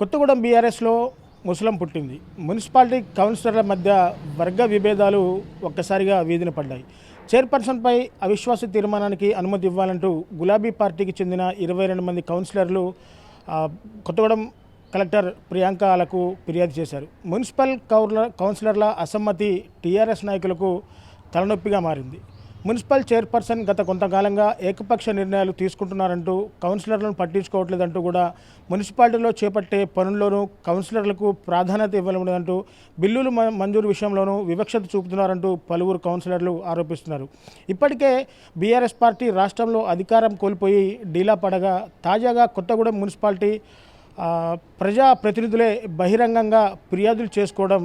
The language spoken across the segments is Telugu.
కొత్తగూడెం బీఆర్ఎస్లో ముసలం పుట్టింది. మున్సిపాలిటీ కౌన్సిలర్ల మధ్య వర్గ విభేదాలు ఒక్కసారిగా వీధిన పడ్డాయి. చైర్పర్సన్పై అవిశ్వాస తీర్మానానికి అనుమతి ఇవ్వాలంటూ గులాబీ పార్టీకి చెందిన ఇరవై రెండు మంది కౌన్సిలర్లు కొత్తగూడెం కలెక్టర్ ప్రియాంకలకు ఫిర్యాదు చేశారు. మున్సిపల్ కౌర్ల కౌన్సిలర్ల అసమ్మతి టీఆర్ఎస్ నాయకులకు తలనొప్పిగా మారింది. మున్సిపల్ చైర్పర్సన్ గత కొంతకాలంగా ఏకపక్ష నిర్ణయాలు తీసుకుంటున్నారంటూ కౌన్సిలర్లను పట్టించుకోవట్లేదంటూ కూడా మున్సిపాలిటీలో చేపట్టే పనుల్లోనూ కౌన్సిలర్లకు ప్రాధాన్యత ఇవ్వలేదంటూ బిల్లులు మ- మంజూరు విషయంలోనూ వివక్షత చూపుతున్నారంటూ పలువురు కౌన్సిలర్లు ఆరోపిస్తున్నారు. ఇప్పటికే బీఆర్ఎస్ పార్టీ రాష్ట్రంలో అధికారం కోల్పోయి డీలా పడగా తాజాగా కొత్తగూడెం మున్సిపాలిటీ ప్రజాప్రతినిధులే ప్రజా ప్రతినిధులే బహిరంగంగా ఫిర్యాదులు చేసుకోవడం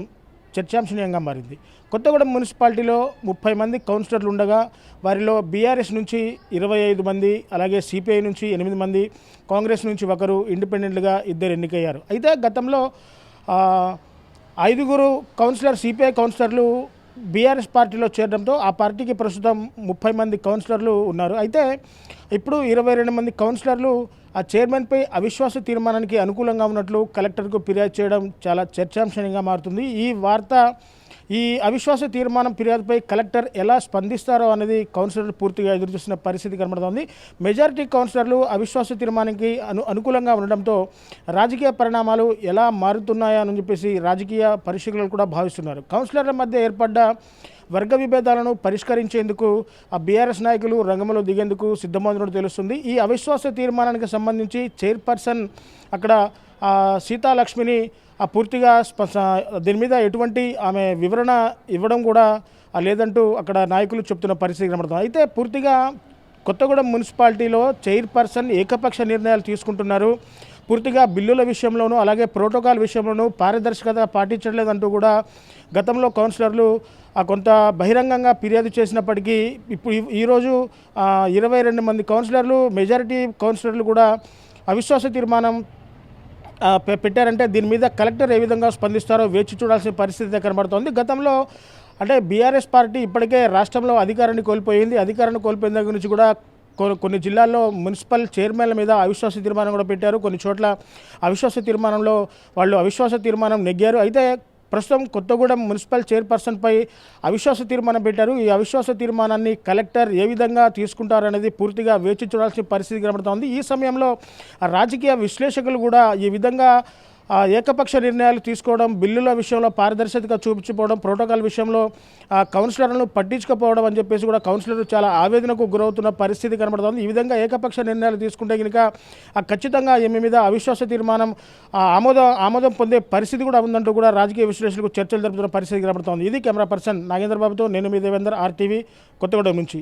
చర్చాంశనీయంగా మారింది. కొత్తగూడెం మున్సిపాలిటీలో ముప్పై మంది కౌన్సిలర్లు ఉండగా వారిలో బీఆర్ఎస్ నుంచి ఇరవై ఐదు మంది అలాగే సిపిఐ నుంచి ఎనిమిది మంది కాంగ్రెస్ నుంచి ఒకరు ఇండిపెండెంట్గా ఇద్దరు ఎన్నికయ్యారు. అయితే గతంలో ఐదుగురు కౌన్సిలర్ సిపిఐ కౌన్సిలర్లు బీఆర్ఎస్ పార్టీలో చేరడంతో ఆ పార్టీకి ప్రస్తుతం ముప్పై మంది కౌన్సిలర్లు ఉన్నారు. అయితే ఇప్పుడు ఇరవై రెండు మంది కౌన్సిలర్లు ఆ చైర్మన్పై అవిశ్వాస తీర్మానానికి అనుకూలంగా ఉన్నట్లు కలెక్టర్కు ఫిర్యాదు చేయడం చాలా చర్చాంశంగా మారుతుంది. ఈ వార్త ఈ అవిశ్వాస తీర్మానం ఫిర్యాదుపై కలెక్టర్ ఎలా స్పందిస్తారో అనేది కౌన్సిలర్లు పూర్తిగా ఎదురుచూస్తున్న పరిస్థితి కనబడుతోంది. మెజారిటీ కౌన్సిలర్లు అవిశ్వాస తీర్మానానికి అను అనుకూలంగా ఉండడంతో రాజకీయ పరిణామాలు ఎలా మారుతున్నాయా అని చెప్పేసి రాజకీయ పరిశీలకులు కూడా భావిస్తున్నారు. కౌన్సిలర్ల మధ్య ఏర్పడ్డ వర్గ విభేదాలను పరిష్కరించేందుకు ఆ బీఆర్ఎస్ నాయకులు రంగంలో దిగేందుకు సిద్ధమవుతున్నట్టు తెలుస్తుంది. ఈ అవిశ్వాస తీర్మానానికి సంబంధించి చైర్పర్సన్ అక్కడ సీతాలక్ష్మిని ఆ పూర్తిగా దీని మీద ఎటువంటి ఆమె వివరణ ఇవ్వడం కూడా లేదంటూ అక్కడ నాయకులు చెప్తున్న పరిస్థితి కనబడుతుంది. అయితే పూర్తిగా కొత్తగూడెం మున్సిపాలిటీలో చైర్పర్సన్ ఏకపక్ష నిర్ణయాలు తీసుకుంటున్నారు. పూర్తిగా బిల్లుల విషయంలోనూ అలాగే ప్రోటోకాల్ విషయంలోనూ పారదర్శకత పాటించట్లేదంటూ కూడా గతంలో కౌన్సిలర్లు ఆ, కొంత బహిరంగంగా ఫిర్యాదు చేసినప్పటికీ ఇప్పుడు ఈరోజు ఇరవై రెండు మంది కౌన్సిలర్లు మెజారిటీ కౌన్సిలర్లు కూడా అవిశ్వాస తీర్మానం పెట్టారంటే దీని మీద కలెక్టర్ ఏ విధంగా స్పందిస్తారో వేచి చూడాల్సిన పరిస్థితి కనబడుతోంది. గతంలో అంటే బీఆర్ఎస్ పార్టీ ఇప్పటికే రాష్ట్రంలో అధికారాన్ని కోల్పోయింది. అధికారాన్ని కోల్పోయిన దగ్గర నుంచి కూడా కొన్ని జిల్లాల్లో మున్సిపల్ చైర్మన్ల మీద అవిశ్వాస తీర్మానం కూడా పెట్టారు. కొన్ని చోట్ల అవిశ్వాస తీర్మానంలో వాళ్ళు అవిశ్వాస తీర్మానం నెగ్గారు. అయితే ప్రస్తుతం కొత్తగూడెం మున్సిపల్ చైర్పర్సన్పై అవిశ్వాస తీర్మానం పెట్టారు. ఈ అవిశ్వాస తీర్మానాన్ని కలెక్టర్ ఏ విధంగా తీసుకుంటారనేది పూర్తిగా వేచి చూడాల్సిన పరిస్థితి కనబడుతోంది. ఈ సమయంలో రాజకీయ విశ్లేషకులు కూడా ఈ విధంగా ఏకపక్ష నిర్ణయాలు తీసుకోవడం బిల్లుల విషయంలో పారదర్శకత చూపించిపోవడం ప్రోటోకాల్ విషయంలో ఆ, కౌన్సిలర్లను పట్టించుకోపోవడం అని చెప్పేసి కూడా కౌన్సిలర్లు చాలా ఆవేదనకు గురవుతున్న పరిస్థితి కనబడుతుంది. ఈ విధంగా ఏకపక్ష నిర్ణయాలు తీసుకుంటే కనుక ఖచ్చితంగా ఏమి మీద అవిశ్వాస తీర్మానం ఆమోదం ఆమోదం పొందే పరిస్థితి కూడా ఉందంటూ కూడా రాజకీయ విశ్లేషకులకు చర్చలు జరుపుతున్న పరిస్థితి కనబడుతోంది. ఇది కెమెరా పర్సన్ నాగేంద్ర బాబుతో నేను మీ దేవేందర్ ఆర్టీవీ కొత్తగూడెం నుంచి.